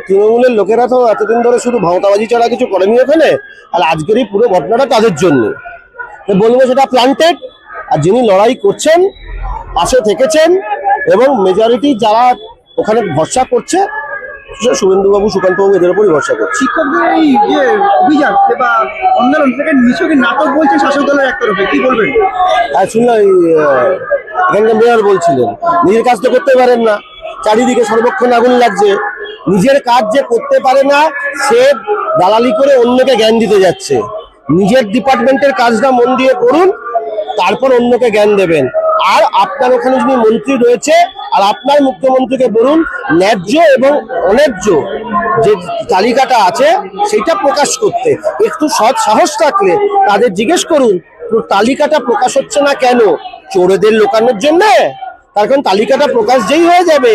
তৃণমূলের লোকেরা তো এতদিন ধরে শুধু ভাওতাবাজি ছাড়া কিছু করেনি ওখানে আর আজকেরই পুরো ঘটনাটা তাদের জন্য। বলব সেটা প্লান্টেড আর যিনি লড়াই করছেন পাশে থেকেছেন এবং মেজরিটি যারা ওখানে ভরসা করছে শুভেন্দুবাবু সুকান্তবাবু এদের উপরই ভরসা করছে। শিক্ষকদের এই যে অভিযান বা আন্দোলন থেকে নিছকই নাটক বলছে শাসক দলের একতরফে কি বলবেন? আর শুনলাম এখানকার মেয়র বলছিলেন। নিজের কাজ তো করতে পারেন না চারিদিকে সর্বক্ষণ আগুন লাগছে। নিজের কাজ যে করতে পারে না, সে দালালি করে অন্যকে জ্ঞান দিতে যাচ্ছে। নিজের ডিপার্টমেন্টের কাজটা মন দিয়ে করুন, তারপর অন্যকে জ্ঞান দেবেন। আর আপনার ওখানে যিনি মন্ত্রী রয়েছে, আর আপনার মুখ্যমন্ত্রীকে বলুন, ন্যায্য এবং অন্যায্য যে তালিকাটা আছে, সেটা প্রকাশ করতে। একটু সৎ সাহস থাকলে তাদের জিজ্ঞেস করুন তালিকাটা প্রকাশ হচ্ছে না কেন? চোরেদের লোকানোর জন্য? তার কারণ তালিকাটা প্রকাশ যেই হয়ে যাবে,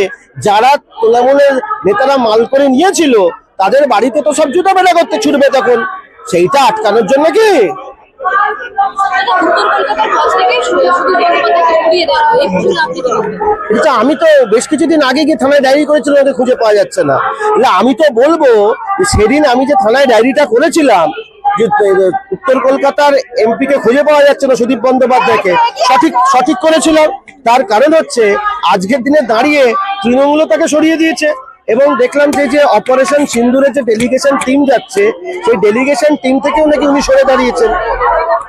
যারা তৃণমূলের নেতারা মাল করে নিয়েছিল, তাদের বাড়িতে তো সব জুতো বেড়া করতে ছুটবে তখন। সেইটা আটকানোর জন্য কি? আমি তো বেশ কিছুদিন আগে গিয়ে থানায় ডায়েরি করেছিলাম, ওদের খুঁজে পাওয়া যাচ্ছে না। আমি তো বলব, সেদিন আমি যে থানায় ডায়েরিটা করেছিলাম, যে উত্তর কলকাতার এমপি কে খুঁজে পাওয়া যাচ্ছে না সুদীপ বন্দ্যোপাধ্যায়কে, সঠিক সঠিক করেছিলাম তার কারণ হচ্ছে আজকের দিনে দাঁড়িয়ে তৃণমূলও তাকে সরিয়ে দিয়েছে এবং দেখলাম যে যে অপারেশন সিন্দুরের যে ডেলিগেশন টিম যাচ্ছে, সেই ডেলিগেশন টিম থেকেও নাকি উনি সরে দাঁড়িয়েছেন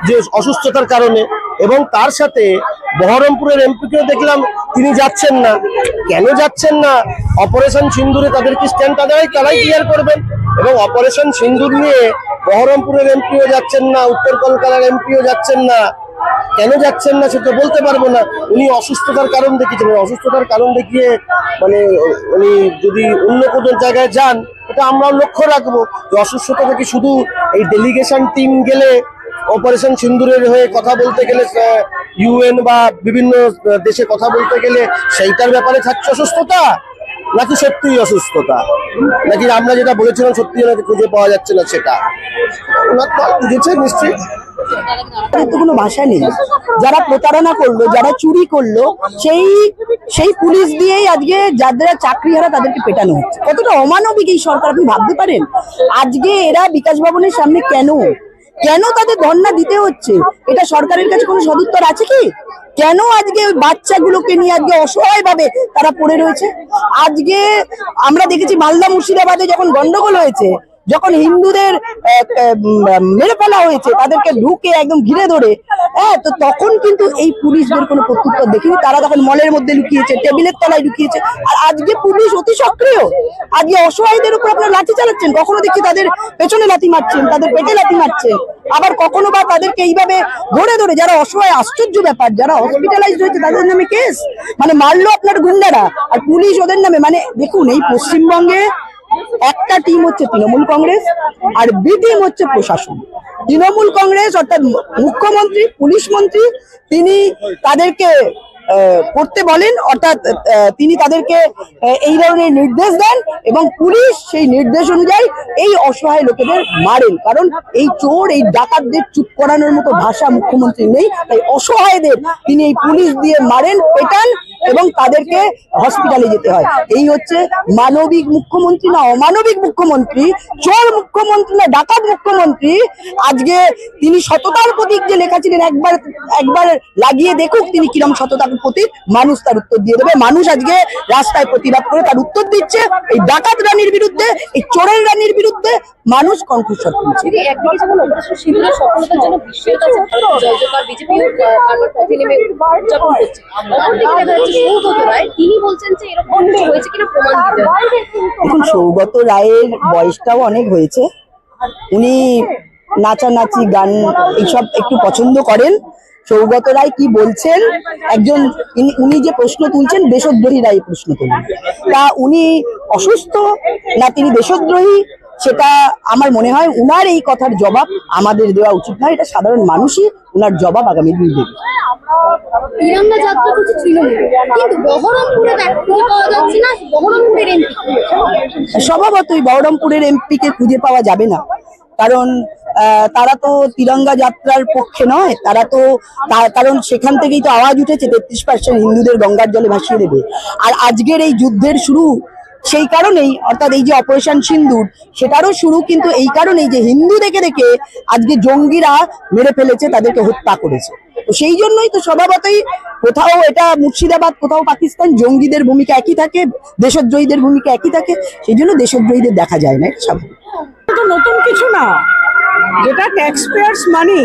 যে অসুস্থতার কারণে। এবং তার সাথে বহরমপুরের এমপিকেও দেখলাম তিনি যাচ্ছেন না। কেন যাচ্ছেন না? অপারেশন সিন্দুরে তাদের কি স্ট্যান্ড তারাই তারাই ক্লিয়ার করবেন। এবং অপারেশন সিন্দুর নিয়ে বহরমপুরের এমপিও যাচ্ছেন না, উত্তর কলকাতার এমপিও যাচ্ছেন না। কেন যাচ্ছেন না সেটা বলতে পারব না। উনি অসুস্থতার কারণ দেখিয়েছেন। অসুস্থতার কারণ দেখিয়ে মানে উনি যদি অন্য কোনো জায়গায় যান, এটা আমরাও লক্ষ্য রাখব যে অসুস্থতা থেকে শুধু এই ডেলিগেশন টিম গেলে অপারেশন সিন্দুরের হয়ে কথা বলতে গেলে ইউএন বা বিভিন্ন দেশে কথা বলতে গেলে সেইটার ব্যাপারে থাকছে অসুস্থতা। নাকি সত্যিই অসুস্থতা? নাকি আমরা যেটা বলেছিলাম সত্যি নাকি খুঁজে পাওয়া যাচ্ছে না সেটা? বুঝেছে নিশ্চয়ই। কোনো ভাষা নেই। যারা প্রতারণা করল, যারা চুরি করল, সেই সেই পুলিশ দিয়েই আজকে যাদের চাকরি হারা তাদেরকে পেটানো হচ্ছে। কতটা অমানবিক এই সরকার, আপনি ভাবতে পারেন? আজকে এরা বিকাশ ভবনের সামনে কেন? কেন তাদের ধর্ণা দিতে হচ্ছে? এটা সরকারের কাছে কোনো সদুত্তর আছে কি? কেন আজকে ওই বাচ্চাগুলোকে নিয়ে আজকে অসহায় ভাবে তারা পড়ে রয়েছে? আজকে আমরা দেখেছি মালদা মুর্শিদাবাদে যখন গন্ডগোল হয়েছে যখন হিন্দুদের মেরে ফেলা হয়েছে, তাদেরকে ঢুকে একদম ঘিরে ধরে হ্যাঁ তো তখন কিন্তু এই পুলিশদের কোনো প্রত্যুত্তর দেখিনি। তারা তখন মলের মধ্যে লুকিয়েছে, টেবিলের তলায় লুকিয়েছে। আর আজকে পুলিশ অতি সক্রিয়। আজকে অসহায়দের উপর আপনার লাঠি চালাচ্ছেন, কখনো দেখছি তাদের পেছনে লাথি মারছেন, তাদের পেটে লাথি মারছেন। আবার কখনো বা তাদেরকে এইভাবে ধরে ধরে, যারা অসহায়, আশ্চর্য ব্যাপার, যারা হসপিটালাইজ হয়েছে, তাদের নামে কেস মানে মারলো আপনার গুন্ডারা, আর পুলিশ ওদের নামে মানে দেখুন, এই পশ্চিমবঙ্গে একটা টিম হচ্ছে তৃণমূল কংগ্রেস আর বি টিম হচ্ছে প্রশাসন। তৃণমূল কংগ্রেস অর্থাৎ মুখ্যমন্ত্রী, পুলিশ মন্ত্রী, তিনি তাদেরকে করতে বলেন, অর্থাৎ তিনি তাদেরকে এই ধরনের নির্দেশ দেন এবং পুলিশ সেই নির্দেশ অনুযায়ী এই অসহায় লোকেদের মারেন। কারণ এই চোর, এই ডাকাতদের চুপ করানোর মতো ভাষা মুখ্যমন্ত্রী নেই। তাই অসহায়দের তিনি এই পুলিশ দিয়ে মারেন, পেটান এবং তাদেরকে হসপিটালে যেতে হয়। এই হচ্ছে মানবিক মুখ্যমন্ত্রী না অমানবিক মুখ্যমন্ত্রী, চোর মুখ্যমন্ত্রী না ডাকাত মুখ্যমন্ত্রী। আজকে তিনি সততার প্রতীক যে লেখা ছিলেন, একবার একবার লাগিয়ে দেখুক তিনি কিরম সততার প্রতীক মানুষ তার উত্তর দিয়ে দেবে। মানুষ আজকে রাস্তায় প্রতিবাদ করে তার উত্তর দিচ্ছে। এই ডাকাত রানীর বিরুদ্ধে এই চোরের রানীর বিরুদ্ধে মানুষ কণ্ঠস্বর তুলছে। করছে। দেখুন সৌগত রায়ের বয়সটাও অনেক হয়েছে। উনি নাচানাচি গান এইসব একটু পছন্দ করেন। সৌগত রায় কি বলছেন? একজন উনি যে প্রশ্ন তুলছেন দেশদ্রোহী রায় প্রশ্ন তুলছেন। তা উনি অসুস্থ না তিনি দেশদ্রোহী? সেটা আমার মনে হয় উনার এই কথার জবাব আমাদের দেওয়া উচিত নয়। এটা সাধারণ মানুষই উনার জবাব আগামী দিন দেবে। তিরঙ্গা যাত্রা করছে তৃণমূল কিন্তু বহরমপুরে খুঁজে পাওয়া যাচ্ছে না বহরমপুরের এমপি। স্বভাবতই বহরমপুরের এমপি কে খুঁজে পাওয়া যাবে না। কারণ তারা তো তিরঙ্গা যাত্রার পক্ষে নয়, তারা তো কারণ সেখান থেকেই তো আওয়াজ উঠেছে তেত্রিশ পার্সেন্ট হিন্দুদের গঙ্গার জলে ভাসিয়ে দেবে। আর আজকের এই যুদ্ধের শুরু সেই কারণেই, অর্থাৎ এই যে অপারেশন সিন্দুর, সেটারও শুরু কিন্তু এই কারণেই যে হিন্দু দেখে দেখে আজকে জঙ্গিরা মেরে ফেলেছে, তাদেরকে হত্যা করেছে। তো সেই জন্যই তো স্বভাবতই কোথাও এটা মুর্শিদাবাদ, কোথাও পাকিস্তান, জঙ্গিদের ভূমিকা একই থাকে, দেশদ্রোহীদের ভূমিকা একই থাকে, সেই জন্য দেশদ্রোহীদের দেখা যায় না স্বাভাবিক। নতুন কিছু না। যেটা ট্যাক্স পেয়ার্স মানি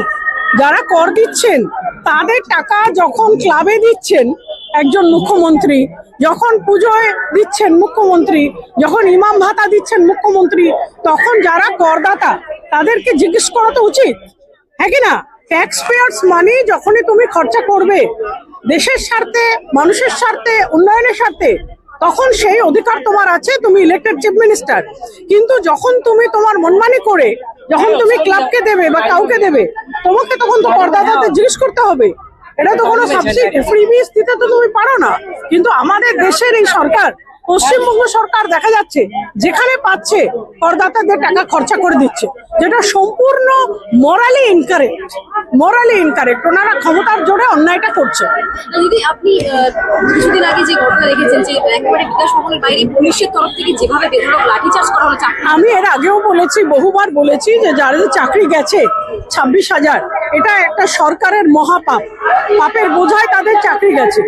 যারা কর দিচ্ছেন, তাদের টাকা যখন ক্লাবে দিচ্ছেন, একজন মুখ্যমন্ত্রী, যখন পুজোয় দিচ্ছেন মুখ্যমন্ত্রী, যখন ইমাম ভাতা দিচ্ছেন মুখ্যমন্ত্রী, তখন যারা করদাতা, তাদেরকে জিজ্ঞেস করা তো উচিত হ্যাঁ কি না? ট্যাক্স পেয়ার্স মানি যখনই তুমি খরচা করবে, দেশের স্বার্থে, মানুষের স্বার্থে, উন্নয়নের স্বার্থে, তখন সেই অধিকার তোমার আছে, তুমি ইলেক্টেড চিফ মিনিস্টার কিন্তু যখন তুমি তোমার মনমানি করে যখন তুমি ক্লাবকে দেবে বা কাউকে দেবে তোমাকে তখন তো করদাতাদের জিজ্ঞেস করতে হবে। এটা তো কোনো সাবসিডি ফ্রিবিস দিতে তো তুমি পারো না। কিন্তু আমাদের দেশের এই সরকার পশ্চিমবঙ্গ সরকার দেখা যাচ্ছে যেখানে পাচ্ছে করদাতাদের টাকা খরচা করে দিচ্ছে। যেটা সম্পূর্ণ মরালি ইনকারেক্ট মরালি ইনকারেক্ট ওনারা ক্ষমতার জোরে অন্যায়টা করছে। দিদি আপনি কিছুদিন আগে যে ঘটনা দেখেছেন যে একেবারে বিকাশ ভবনের বাইরে পুলিশের তরফ থেকে যেভাবে বেধড়ক লাঠিচার্জ করা হলো আমি এর আগেও বলেছি বহুবার বলেছি যে যাদের চাকরি গেছে ছাব্বিশ হাজার এটা একটা সরকারের মহাপাপ। পাপের বোঝায় তাদের চাকরি গেছে।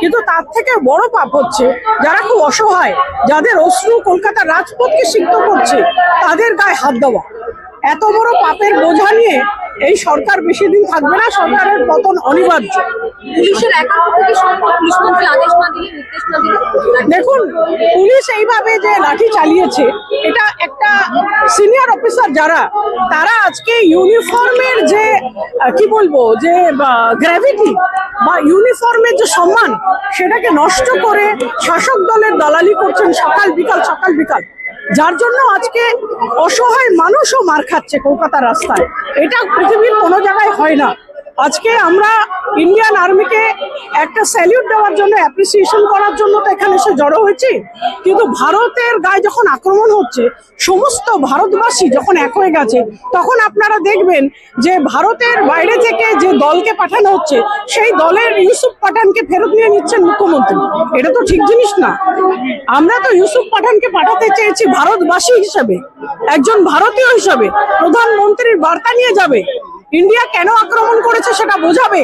কিন্তু তার থেকে বড় পাপ হচ্ছে যারা খুব অসহায়, যাদের অশ্রু কলকাতার রাজপথকে সিদ্ধ করছে, তাদের গায়ে হাত দেওয়া। এত বড় পাপের বোঝা নিয়ে এই সরকার বেশি দিন থাকবে না সরকারের পতন অনিবার্য। দেখুন পুলিশ এইভাবে যে লাঠি চালিয়েছে এটা একটা সিনিয়র অফিসার যারা তারা আজকে ইউনিফর্মের যে কি বলব যে গ্র্যাভিটি বা ইউনিফর্মের যে সম্মান সেটাকে নষ্ট করে শাসক দলের দালালি করছেন সকাল বিকাল সকাল বিকাল। যার জন্য আজকে অসহায় মানুষও মার খাচ্ছে কলকাতার রাস্তায়। এটা পৃথিবীর কোনো জায়গায় হয় না। আজকে আমরা ইন্ডিয়ান আর্মিকে একটা স্যালিউট দেওয়ার জন্য অ্যাপ্রিসিয়েশন করার জন্য তো এখানে এসে জড়ো হয়েছি। কিন্তু ভারতের গায়ে যখন আক্রমণ হচ্ছে, সমস্ত ভারতবাসী যখন এক হয়ে গেছে, তখন আপনারা দেখবেন যে ভারতের বাইরে থেকে যে দলকে পাঠানো হচ্ছে, সেই দলের ইউসুফ পাঠানকে ফেরত নিয়ে নিচ্ছেন মুখ্যমন্ত্রী। এটা তো ঠিক জিনিস না। আমরা তো ইউসুফ পাঠানকে পাঠাতে চেয়েছি ভারতবাসী হিসেবে, একজন ভারতীয় হিসাবে। প্রধানমন্ত্রীর বার্তা নিয়ে যাবে। ইন্ডিয়া কেন আক্রমণ করেছে সেটা বোঝাবে?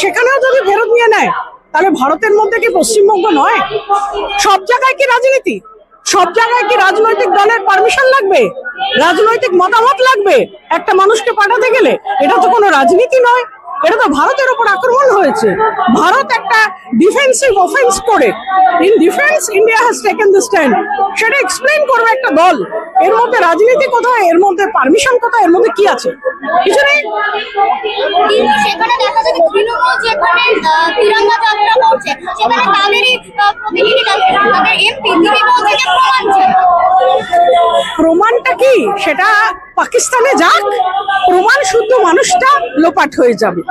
সেখানেও যদি ফেরত নিয়ে নেয়, তাহলে ভারতের মধ্যে কি পশ্চিমবঙ্গ নয়? সব জায়গায় কি রাজনীতি? সব জায়গায় কি রাজনৈতিক দলের পারমিশন লাগবে? রাজনৈতিক মতামত লাগবে? একটা মানুষকে পাঠাতে গেলে এটা তো কোনো রাজনীতি নয়। এটা তো ভারতের উপর আক্রমণ হয়েছে। ভারত একটা ডিফেন্সিভ অফেন্স করে। In defence India has taken the stand সেটা এক্সপ্লেন করবে একটা দল। এর মধ্যে রাজনীতি কোথায়? এর মধ্যে পারমিশন কোথায়? এর মধ্যে কি আছে? কিছু নেই? সেখানে তাদের এমপি তিনি বলছে যে প্রমাণ চাই প্রমাণটা কি সেটা পাকিস্তানে যাক প্রমাণ শুদ্ধ মানুষটা লোপাট হয়ে যাবে।